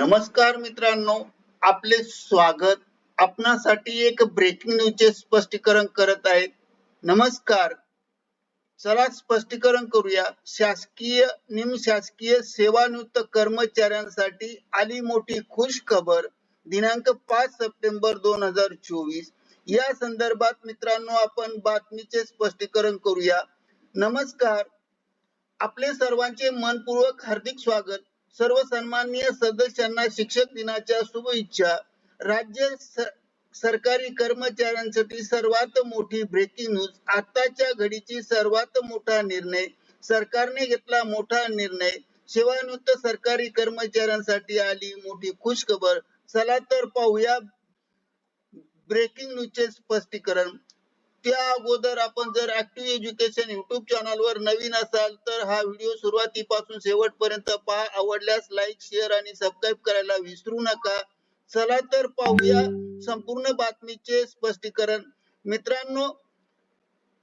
नमस्कार मित्रांनो आपले स्वागत आपणासाठी एक ब्रेकिंग न्यूजचे स्पष्टीकरण करत आहेत नमस्कार. चला स्पष्टीकरण करूया. शासकीय निमशासकीय सेवानिवृत्त कर्मचाऱ्यांसाठी आली मोठी खुश खबर दिनांक पाच सप्टेंबर दोन हजार चोवीस. या संदर्भात मित्रांनो आपण बातमीचे स्पष्टीकरण करूया. नमस्कार. आपले सर्वांचे मनपूर्वक हार्दिक स्वागत. सर्व सन्माननीय सदस्यांना शिक्षक दिनाच्या शुभेच्छा राज्य सरकारी कर्मचाऱ्यांसाठी सर्वात मोठी ब्रेकिंग न्यूज आताच्या घडीची सर्वात मोठा निर्णय. सरकारने घेतला मोठा निर्णय. सेवानिवृत्त सरकारी कर्मचाऱ्यांसाठी आली मोठी खुशखबर. चला तर पाहूया ब्रेकिंग न्यूजचे स्पष्टीकरण. त्या अगोदर आपण जर ऍक्टिव्ह एज्युकेशन युट्यूब चॅनल वर नवीन असाल तर हा व्हिडिओ सुरुवातीपासून शेवटपर्यंत पहा. आवडल्यास लाईक शेअर आणि सबस्क्राईब करायला विसरू नका. चला तर पाहूया संपूर्ण बातमीचे स्पष्टीकरण. मित्रांनो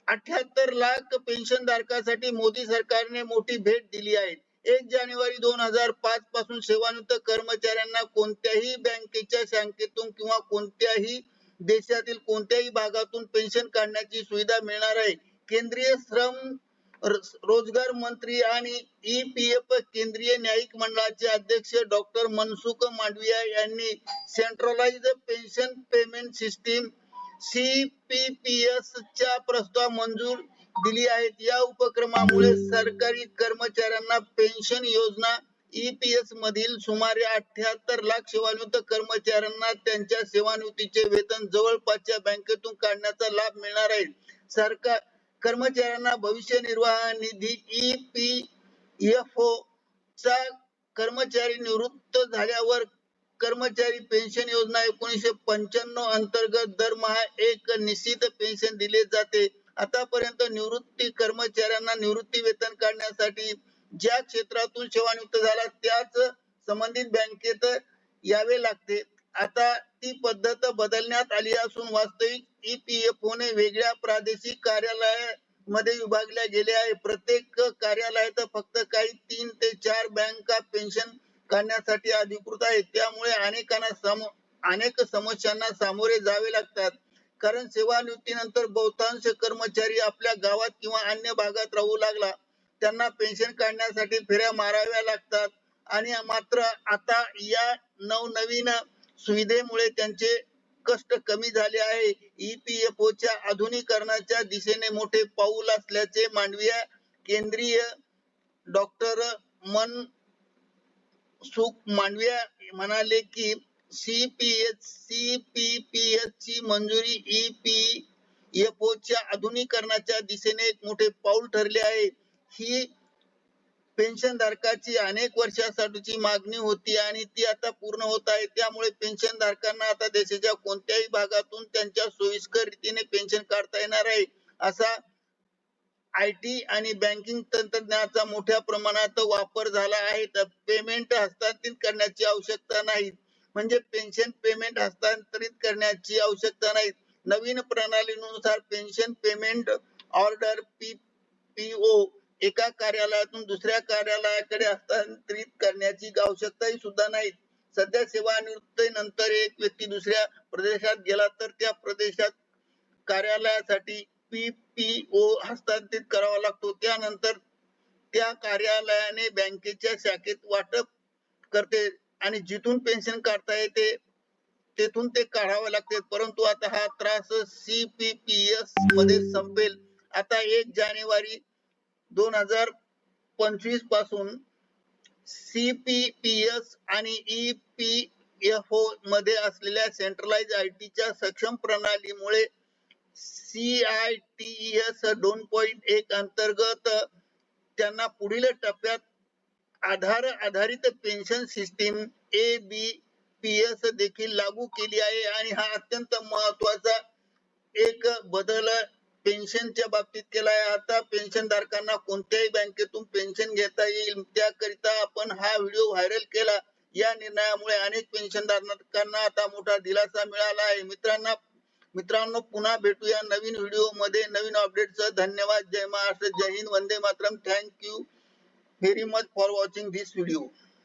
अठ्याहत्तर लाख पेन्शन धारकासाठी मोदी सरकारने मोठी भेट दिली आहे. एक जानेवारी दोन हजार पाच पासून सेवानिवृत्त कर्मचाऱ्यांना कोणत्याही बँकेच्या शाखेतून किंवा कोणत्याही देशातील कोणत्याही भागातून पेन्शन काढण्याची सुविधा मिळणार आहे. केंद्रीय श्रम रोजगार मंत्री आणि ई पी एफ केंद्रीय न्यायिक मंडळाचे अध्यक्ष डॉक्टर मनसुख मांडविया यांनी centralise pension payment system CPPS च्या प्रस्ताव मंजूर दिली आहेत या उपक्रमामुळे सरकारी कर्मचाऱ्यांना पेन्शन योजना ईपीएस मधील सुमारे अठ्याहत्तर लाख सेवानिवृत्त कर्मचाऱ्यांना त्यांच्या सेवानिवृत्तीचे वेतन जवळपासच्या बँकेतून काढण्याचा लाभ मिळणार आहे. सरकार कर्मचाऱ्यांना भविष्य निर्वाह निधी ईपीएफओ चा कर्मचारी निवृत्त झाल्यावर कर्मचारी पेन्शन योजना एकोणीसशे पंच्याण्णव अंतर्गत दरमहा एक निश्चित पेन्शन दिले जाते. आतापर्यंत निवृत्ती कर्मचाऱ्यांना निवृत्ती वेतन काढण्यासाठी ज्या क्षेत्रातून सेवानिवृत्त झाला त्याच संबंधित बँकेत यावे लागते. आता ती पद्धत बदलण्यात आली असून वास्तविक ईपीएफओ ने वेगळ्या प्रादेशिक कार्यालयामध्ये विभागल्या गेले आहे. प्रत्येक कार्यालयात फक्त काही तीन ते चार बँका पेन्शन काढण्यासाठी अधिकृत आहेत. त्यामुळे अनेकांना सम अनेक समस्यांना सामोरे जावे लागतात. कारण सेवानिवृत्तीनंतर बहुतांश कर्मचारी आपल्या गावात किंवा अन्य भागात राहू लागला. त्यांना पेन्शन काढण्यासाठी फेऱ्या माराव्या लागतात. आणि मात्र आता या नवनवीन सुविधेमुळे त्यांचे कष्ट कमी झाले आहे. ईपीएफओ च्या आधुनिकरणाच्या दिशेने मोठे पाऊल असल्याचे मांडवीय केंद्रीय डॉक्टर मन सुख मांडविया म्हणाले की सीपीएच सीपीपीएच ची मंजुरी ईपीएफओ च्या आधुनिकरणाच्या दिशेने एक मोठे पाऊल ठरले आहे. ही पेन्शन धारकाची अनेक वर्षासाठीची मागणी होती आणि ती आता पूर्ण होत आहे. त्यामुळे पेन्शन धारकांना आता देशाच्या कोणत्याही भागातून त्यांच्या सोयीस्कर रीतीने पेन्शन काढता येणार आहे. असा आय टी आणि बँकिंग तंत्रज्ञानाचा मोठ्या प्रमाणात वापर झाला आहे. तर पेमेंट हस्तांतरित करण्याची आवश्यकता नाही. म्हणजे पेन्शन पेमेंट हस्तांतरित करण्याची आवश्यकता नाही. नवीन प्रणालीनुसार pension payment order P P O एका कार्यालयातून दुसऱ्या कार्यालयाकडे हस्तांतरित करण्याची आवश्यकताही सुद्धा नाही सध्या सेवानिवृत्तीनंतर एक व्यक्ती दुसऱ्या प्रदेशात गेला तर त्या प्रदेशात कार्यालयासाठी पीपीओ हस्तांतरित करावा लागतो. त्यानंतर त्या कार्यालयाने बँकेच्या शाखेत वाटप करते आणि जिथून पेन्शन काढता येते तेथून ते काढावे लागते. परंतु आता हा त्रास सीपीपीएसमध्ये संपेल. आता एक जानेवारी दोन हजार पंचवीसपासून सीपीपीएस आणि ईपीएफओ मध्ये असलेल्या सेंट्रलाइज आयटीच्या सक्षम प्रणालीमुळे सीआयटीएस दोन पॉईंट एक अंतर्गत त्यांना पुढील टप्प्यात आधार आधारित pension system A B P S देखील लागू केली आहे. आणि हा अत्यंत महत्त्वाचा एक बदल पेन्शनच्या बाबतीत केलाय. आता पेन्शन धारकांना कोणत्याही बँकेतून पेन्शन घेता येईल. त्याकरिता आपण हा व्हिडिओ व्हायरल केला. या निर्णयामुळे अनेक पेन्शन धारकांना आता मोठा दिलासा मिळाला आहे. मित्रांना मित्रांनो पुन्हा भेटूया नवीन व्हिडिओमध्ये. नवीन अपडेट सह धन्यवाद. जय महाराष्ट्र. जय Hind. Vande Mataram. Thank you very much for watching this video